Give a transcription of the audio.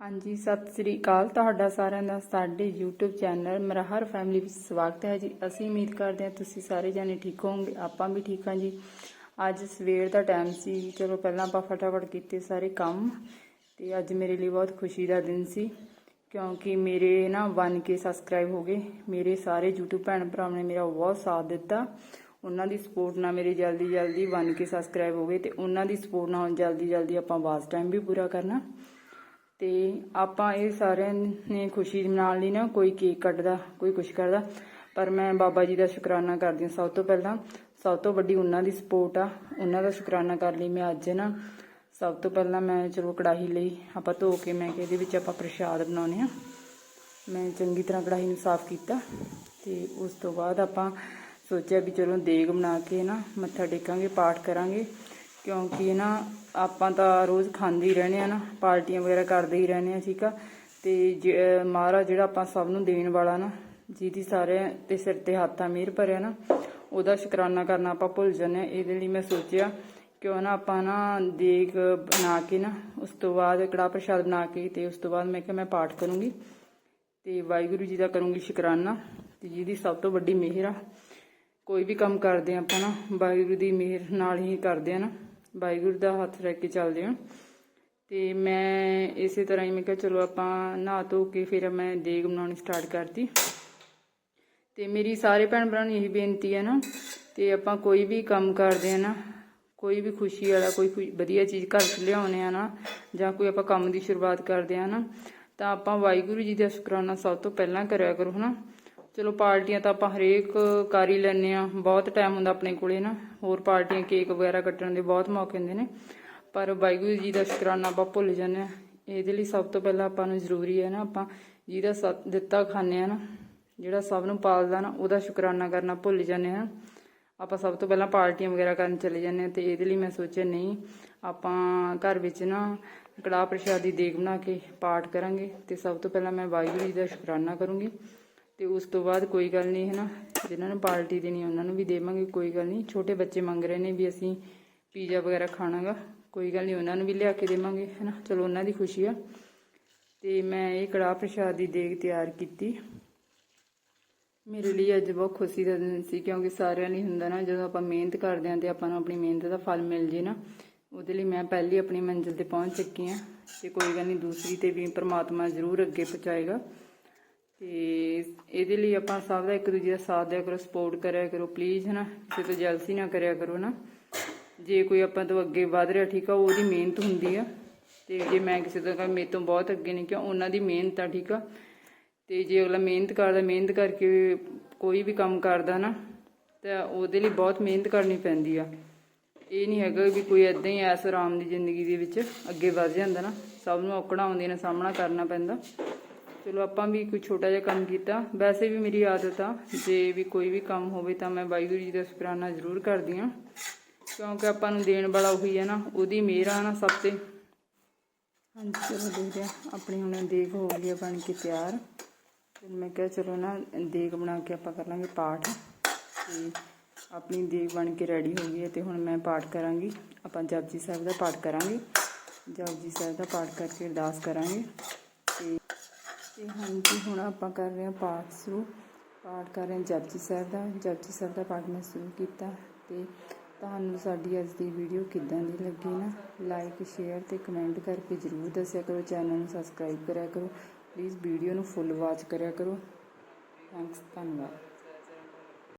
ਹਾਂਜੀ, ਸਤਿ ਸ੍ਰੀ ਅਕਾਲ। ਤੁਹਾਡਾ ਸਾਰਿਆਂ ਦਾ, ਸਾਡੇ YouTube ਚੈਨਲ ਮਰਹਰ ਫੈਮਿਲੀ ਵਿੱਚ ਸਵਾਗਤ ਹੈ ਜੀ। ਅਸੀਂ ਉਮੀਦ ਕਰਦੇ ਹਾਂ ਤੁਸੀਂ ਸਾਰੇ ਜਾਣੇ ਠੀਕ ਹੋਵੋਗੇ, ਆਪਾਂ ਵੀ ਠੀਕ ਹਾਂ ਜੀ। ਅੱਜ ਸਵੇਰ ਦਾ ਟਾਈਮ ਸੀ, ਚਲੋ ਪਹਿਲਾਂ ਆਪਾਂ ਫਟਾਫਟ ਕੀਤੇ ਸਾਰੇ ਕੰਮ ਤੇ ਅੱਜ ਮੇਰੇ ਲਈ ਬਹੁਤ ਖੁਸ਼ੀ ਦਾ ਦਿਨ ਸੀ, ਕਿਉਂਕਿ ਮੇਰੇ ਨਾ 1k ਸਬਸਕ੍ਰਾਈਬ ਹੋ ਗਏ। ਮੇਰੇ ਸਾਰੇ YouTube ਭੈਣ ਭਰਾਵਾਂ ਨੇ ਮੇਰਾ ਬਹੁਤ ਸਾਥ ਦਿੱਤਾ। ਉਹਨਾਂ ਦੀ ਸਪੋਰਟ ਨਾਲ ਮੇਰੇ ਜਲਦੀ ਜਲਦੀ 1k ਸਬਸਕ੍ਰਾਈਬ ਹੋ ਗਏ ਤੇ ਉਹਨਾਂ ਦੀ ਸਪੋਰਟ ਨਾਲ ਹੁਣ ਜਲਦੀ ਜਲਦੀ ਆਪਾਂ ਵਾਚ ਟਾਈਮ ਵੀ ਪੂਰਾ ਕਰਨਾ। ਤੇ ਆਪਾਂ ਇਹ ਸਾਰਿਆਂ ਨੇ ਖੁਸ਼ੀ ਮਨਾਉਣ ਲਈ ਨਾ ਕੋਈ ਕੇਕ ਕੱਟਦਾ, ਕੋਈ ਕੁਛ ਕਰਦਾ। ਪਰ ਮੈਂ ਬਾਬਾ ਜੀ ਦਾ ਸ਼ੁਕਰਾਨਾ ਕਰਦੀ ਹਾਂ। ਸਭ ਤੋਂ ਪਹਿਲਾਂ, ਸਭ ਤੋਂ ਵੱਡੀ ਉਹਨਾਂ ਦੀ ਸਪੋਰਟ ਆ। ਉਹਨਾਂ ਦਾ ਸ਼ੁਕਰਾਨਾ ਕਰ ਲਈ ਮੈਂ ਅੱਜ ਨਾ। ਸਭ ਤੋਂ ਪਹਿਲਾਂ ਮੈਂ ਚਲੋ ਕੜਾਹੀ ਲਈ, ਆਪਾਂ ਧੋ ਕੇ ਮੈਂ ਕਿ ਇਹਦੇ ਵਿੱਚ ਆਪਾਂ ਪ੍ਰਸ਼ਾਦ ਬਣਾਉਨੇ ਆ ਮੈਂ ਚੰਗੀ ਤਰ੍ਹਾਂ ਕੜਾਹੀ ਨੂੰ ਸਾਫ਼ ਕੀਤਾ ਤੇ ਉਸ ਤੋਂ ਬਾਅਦ ਆਪਾਂ ਸੋਚਿਆ ਵੀ ਚਲੋ ਦੇਗ ਬਣਾ ਕੇ ਨਾ ਮੱਥਾ ਟੇਕਾਂਗੇ, ਪਾਠ ਕਰਾਂਗੇ। ਕਿਉਂਕਿ ਨਾ ਆਪਾਂ ਤਾਂ ਰੋਜ਼ ਖਾਂਦੇ ਹੀ ਰਹਿੰਦੇ ਆ ਨਾ, ਪਾਰਟੀਆਂ ਵਗੈਰਾ ਕਰਦੇ ਹੀ ਰਹਿੰਦੇ ਆ, ਠੀਕ ਆ। ਤੇ ਜ- ਮਹਾਰਾਜ ਜਿਹੜਾ ਆਪਾਂ ਸਭ ਨੂੰ ਦੇਣ ਵਾਲਾ ਨਾ, ਜਿਹਦੀ ਸਾਰੇ ਤੇ ਸਿਰ ਤੇ ਹੱਥਾਂ ਮਿਹਰ ਭਰਿਆ ਨਾ, ਉਹਦਾ ਸ਼ੁਕਰਾਨਾ ਕਰਨਾ ਆਪਾਂ ਭੁੱਲ ਜਾਂਦੇ ਆ। ਇਹਦੇ ਲਈ ਮੈਂ ਸੋਚਿਆ, ਕਿਉਂ ਨਾ ਆਪਾਂ ਨਾ ਦੇਗ ਬਣਾ ਕੇ ਨਾ, ਉਸ ਤੋਂ ਬਾਅਦ ਕੜਾ ਪ੍ਰਸ਼ਾਦ ਬਣਾ ਕੇ ਤੇ ਉਸ ਤੋਂ ਬਾਅਦ ਮੈਂ ਕਿਹਾ ਮੈਂ ਪਾਠ ਕਰੂੰਗੀ। ਤੇ ਵਾਹਿਗੁਰੂ ਜੀ ਦਾ ਕਰੂੰਗੀ ਸ਼ੁਕਰਾਨਾ, ਤੇ ਜਿਹਦੀ ਸਭ ਤੋਂ ਵੱਡੀ ਮਿਹਰ ਆ। ਕੋਈ ਵੀ ਕੰਮ ਕਰਦੇ ਆ ਆਪਾਂ ਨਾ, ਵਾਹਿਗੁਰੂ ਦੀ ਮਿਹਰ ਨਾਲ ਹੀ ਕਰਦੇ ਆ ਨਾ। ਵਾਹਿਗੁਰੂ ਦਾ ਹੱਥ ਰਹਿ ਕੇ ਚੱਲਦੇ ਹਾਂ। ਤੇ ਮੈਂ ਇਸੇ ਤਰ੍ਹਾਂ ਹੀ ਮੈਂ ਕਿਹਾ, ਚਲੋ ਆਪਾਂ ਨਹਾ ਧੋ ਕੇ ਫਿਰ ਮੈਂ ਦੇਗ ਬਣਾਉਣੀ ਸਟਾਰਟ ਕਰਤੀ। ਤੇ ਮੇਰੀ ਸਾਰੇ ਭੈਣ ਭਰਾ ਨੂੰ ਇਹੀ ਬੇਨਤੀ ਹੈ ਨਾ, ਤੇ ਆਪਾਂ ਕੋਈ ਵੀ ਕੰਮ ਕਰਦੇ ਆ ਨਾ, ਕੋਈ ਵੀ ਖੁਸ਼ੀ ਵਾਲਾ, ਕੋਈ ਕੋਈ ਵਧੀਆ ਚੀਜ਼ ਘਰ 'ਚ ਲਿਆਉਣੇ ਆ ਨਾ, ਜਾਂ ਕੋਈ ਆਪਾਂ ਕੰਮ ਦੀ ਸ਼ੁਰੂਆਤ ਕਰਦੇ ਆ ਨਾ, ਤਾਂ ਆਪਾਂ ਵਾਹਿਗੁਰੂ ਜੀ ਦਾ ਸ਼ੁਕਰਾਨਾ ਸਭ ਤੋਂ ਪਹਿਲਾਂ ਕਰਿਆ ਕਰੋ, ਹਨਾ? ਚਲੋ ਪਾਰਟੀਆਂ ਤਾਂ ਆਪਾਂ ਹਰੇਕ ਕਰ ਹੀ ਲੈਂਦੇ ਆ ਬਹੁਤ ਟਾਈਮ ਹੁੰਦਾ ਆਪਣੇ ਕੋਲੇ ਨਾ। ਹੋਰ ਪਾਰਟੀਆਂ ਕੇਕ ਵਗੈਰਾ ਕੱਟਣ ਦੇ ਬਹੁਤ ਮੌਕੇ ਹੁੰਦੇ ਨੇ। ਪਰ ਵਾਹਿਗੁਰੂ ਜੀ ਦਾ ਸ਼ੁਕਰਾਨਾ ਆਪਾਂ ਭੁੱਲ ਜਾਂਦੇ ਆ ਇਹਦੇ ਲਈ ਸਭ ਤੋਂ ਪਹਿਲਾਂ ਆਪਾਂ ਨੂੰ ਜ਼ਰੂਰੀ ਹੈ ਨਾ ਆਪਾਂ ਜਿਹਦਾ ਸਤ- ਦਿੱਤਾ ਖਾਂਦੇ ਆ ਨਾ। ਜਿਹੜਾ ਸਭ ਨੂੰ ਪਾਲਦਾ ਨਾ, ਉਹਦਾ ਸ਼ੁਕਰਾਨਾ ਕਰਨਾ ਭੁੱਲ ਜਾਂਦੇ ਆ ਆਪਾਂ ਸਭ ਤੋਂ ਪਹਿਲਾਂ ਪਾਰਟੀਆਂ ਵਗੈਰਾ ਕਰਨ ਚਲੇ ਜਾਂਦੇ ਆ ਤੇ ਇਹਦੇ ਲਈ ਮੈਂ ਸੋਚਿਆ, ਨਹੀਂ, ਆਪਾਂ ਘਰ ਵਿੱਚ ਨਾ ਕੜਾਹ ਪ੍ਰਸ਼ਾਦ ਦੀ ਦੇਗ ਬਣਾ ਕੇ ਪਾਠ ਕਰਾਂਗੇ ਤੇ ਸਭ ਤੋਂ ਪਹਿਲਾਂ ਮੈਂ ਵਾਹਿਗੁਰੂ ਜੀ ਦਾ ਸ਼ੁਕਰਾਨਾ ਕਰੂੰਗੀ। ਤੇ ਉਸ ਤੋਂ ਬਾਅਦ ਕੋਈ ਗੱਲ ਨਹੀਂ ਹੈ ਨਾ ਜਿਨ੍ਹਾਂ ਨੂੰ ਪਾਰਟੀ ਦੇਣੀ ਉਹਨਾਂ ਨੂੰ ਵੀ ਦੇਵਾਂਗੇ, ਕੋਈ ਗੱਲ ਨਹੀਂ। ਛੋਟੇ ਬੱਚੇ ਮੰਗ ਰਹੇ ਨੇ ਵੀ ਅਸੀਂ ਪੀਜ਼ਾ ਵਗੈਰਾ ਖਾਣਾਗਾ। ਕੋਈ ਗੱਲ ਨਹੀਂ, ਉਹਨਾਂ ਨੂੰ ਵੀ ਲਿਆ ਕੇ ਦੇਵਾਂਗੇ ਹੈ ਨਾ ਚਲੋ, ਉਹਨਾਂ ਦੀ ਖੁਸ਼ੀ ਆ। ਤੇ ਮੈਂ ਇਹ ਕੜਾਹ ਪ੍ਰਸ਼ਾਦ ਦੀ ਦੇਗ ਤਿਆਰ ਕੀਤੀ। ਮੇਰੇ ਲਈ ਅੱਜ ਬਹੁਤ ਖੁਸ਼ੀ ਦਾ ਦਿਨ ਸੀ, ਕਿਉਂਕਿ ਸਾਰਿਆਂ ਲਈ ਹੁੰਦਾ ਨਾ, ਜਦੋਂ ਆਪਾਂ ਮਿਹਨਤ ਕਰਦੇ ਹਾਂ ਤੇ ਆਪਾਂ ਨੂੰ ਆਪਣੀ ਮਿਹਨਤ ਦਾ ਫਲ ਮਿਲ ਜੇ ਨਾ, ਉਹਦੇ ਲਈ ਮੈਂ ਪਹਿਲੀ ਆਪਣੀ ਮੰਜ਼ਿਲ ਤੇ ਪਹੁੰਚ ਚੁੱਕੀ ਹਾਂ। ਤੇ ਕੋਈ ਗੱਲ ਨਹੀਂ, ਦੂਸਰੀ ਤੇ ਵੀ ਪ੍ਰਮਾਤਮਾ ਜ਼ਰੂਰ ਅੱਗੇ ਪਹੁੰਚਾਏਗਾ। ਤੇ ਇਹਦੇ ਲਈ ਆਪਾਂ ਸਭ ਦਾ ਇੱਕ ਦੂਜੇ ਦਾ ਸਾਥ ਦਿਆ ਕਰੋ ਸਪੋਰਟ ਕਰਿਆ ਕਰੋ ਪਲੀਜ਼ ਹਨਾ, ਕਿਸੇ ਤੋਂ ਜੈਲਸੀ ਨਾ ਕਰਿਆ ਕਰੋ ਨਾ ਜੇ ਕੋਈ ਆਪਾਂ ਤੋਂ ਅੱਗੇ ਵਧ ਰਿਹਾ, ਠੀਕ ਆ, ਉਹਦੀ ਮਿਹਨਤ ਹੁੰਦੀ ਆ। ਤੇ ਜੇ ਮੈਂ ਕਿਸੇ ਤੋਂ ਕਹਾਂ, ਮੇਰੇ ਤੋਂ ਬਹੁਤ ਅੱਗੇ ਨਹੀਂ ਕਿਉਂ? ਉਹਨਾਂ ਦੀ ਮਿਹਨਤ ਆ, ਠੀਕ ਆ। ਤੇ ਜੇ ਅਗਲਾ ਮਿਹਨਤ ਕਰਦਾ, ਮਿਹਨਤ ਕਰਕੇ ਕੋਈ ਵੀ ਕੰਮ ਕਰਦਾ ਨਾ ਤਾਂ ਉਹਦੇ ਲਈ ਬਹੁਤ ਮਿਹਨਤ ਕਰਨੀ ਪੈਂਦੀ ਆ। ਇਹ ਨਹੀਂ ਹੈਗਾ ਵੀ ਕੋਈ ਐਦਾਂ ਹੀ ਐਸ ਆਰਾਮ ਦੀ ਜ਼ਿੰਦਗੀ ਦੇ ਵਿੱਚ ਅੱਗੇ ਵਧ ਜਾਂਦਾ ਨਾ। ਸਭ ਨੂੰ ਔਕੜਾਂ ਆਉਂਦੀਆਂ ਨੇ, ਸਾਹਮਣਾ ਕਰਨਾ ਪੈਂਦਾ। ਚਲੋ ਆਪਾਂ ਵੀ ਕੋਈ ਛੋਟਾ ਜਿਹਾ ਕੰਮ ਕੀਤਾ। ਵੈਸੇ ਵੀ ਮੇਰੀ ਆਦਤ ਆ, ਜੇ ਵੀ ਕੋਈ ਵੀ ਕੰਮ ਹੋਵੇ ਤਾਂ ਮੈਂ ਵਾਹਿਗੁਰੂ ਜੀ ਦਾ ਸ਼ੁਕਰਾਨਾ ਜ਼ਰੂਰ ਕਰਦੀ ਆ ਕਿਉਂਕਿ ਆਪਾਂ ਨੂੰ ਦੇਣ ਵਾਲਾ ਉਹੀ ਹੈ ਨਾ, ਉਹਦੀ ਮਿਹਰ ਆ ਨਾ ਸਭ ਤੇ। ਹਾਂਜੀ, ਚਲੋ ਦੇਖਦੇ ਆ ਆਪਣੀ ਹੁਣ ਦੇਖ ਹੋ ਗਈ ਆ, ਬਣ ਕੇ ਤਿਆਰ। ਤੇ ਮੈਂ ਕਿਹਾ ਚਲੋ ਨਾ, ਦੇਗ ਬਣਾ ਕੇ ਆਪਾਂ ਕਰ ਲਾਂਗੇ ਪਾਠ। ਤੇ ਆਪਣੀ ਦੇਗ ਬਣ ਕੇ ਰੈਡੀ ਹੋ ਗਈ ਹੈ ਤੇ ਹੁਣ ਮੈਂ ਪਾਠ ਕਰਾਂਗੀ। ਆਪਾਂ ਜਪਜੀ ਸਾਹਿਬ ਦਾ ਪਾਠ ਕਰਾਂਗੇ। ਜਪਜੀ ਸਾਹਿਬ ਦਾ ਪਾਠ ਕਰਕੇ ਅਰਦਾਸ ਕਰਾਂਗੇ। ਤੇ ਹਾਂਜੀ, ਹੁਣ ਆਪਾਂ ਕਰ ਰਹੇ ਹਾਂ ਪਾਠ ਸ਼ੁਰੂ। ਪਾਠ ਕਰ ਰਹੇ ਹਾਂ ਜਪਜੀ ਸਾਹਿਬ ਦਾ। ਜਪਜੀ ਸਾਹਿਬ ਦਾ ਪਾਠ ਮੈਂ ਸ਼ੁਰੂ ਕੀਤਾ ਤੇ ਤੁਹਾਨੂੰ ਸਾਡੀ ਅੱਜ ਦੀ ਵੀਡੀਓ ਕਿੱਦਾਂ ਦੀ ਲੱਗੀ ਨਾ ਲਾਈਕ ਸ਼ੇਅਰ ਤੇ ਕਮੈਂਟ ਕਰਕੇ ਜਰੂਰ ਦੱਸਿਆ ਕਰੋ। ਚੈਨਲ ਨੂੰ ਸਬਸਕ੍ਰਾਈਬ ਕਰਿਆ ਕਰੋ। ਪਲੀਜ਼ ਵੀਡੀਓ ਨੂੰ ਫੁੱਲ ਵਾਚ ਕਰਿਆ ਕਰੋ। ਥੈਂਕਸ ਧੰਨਵਾਦ।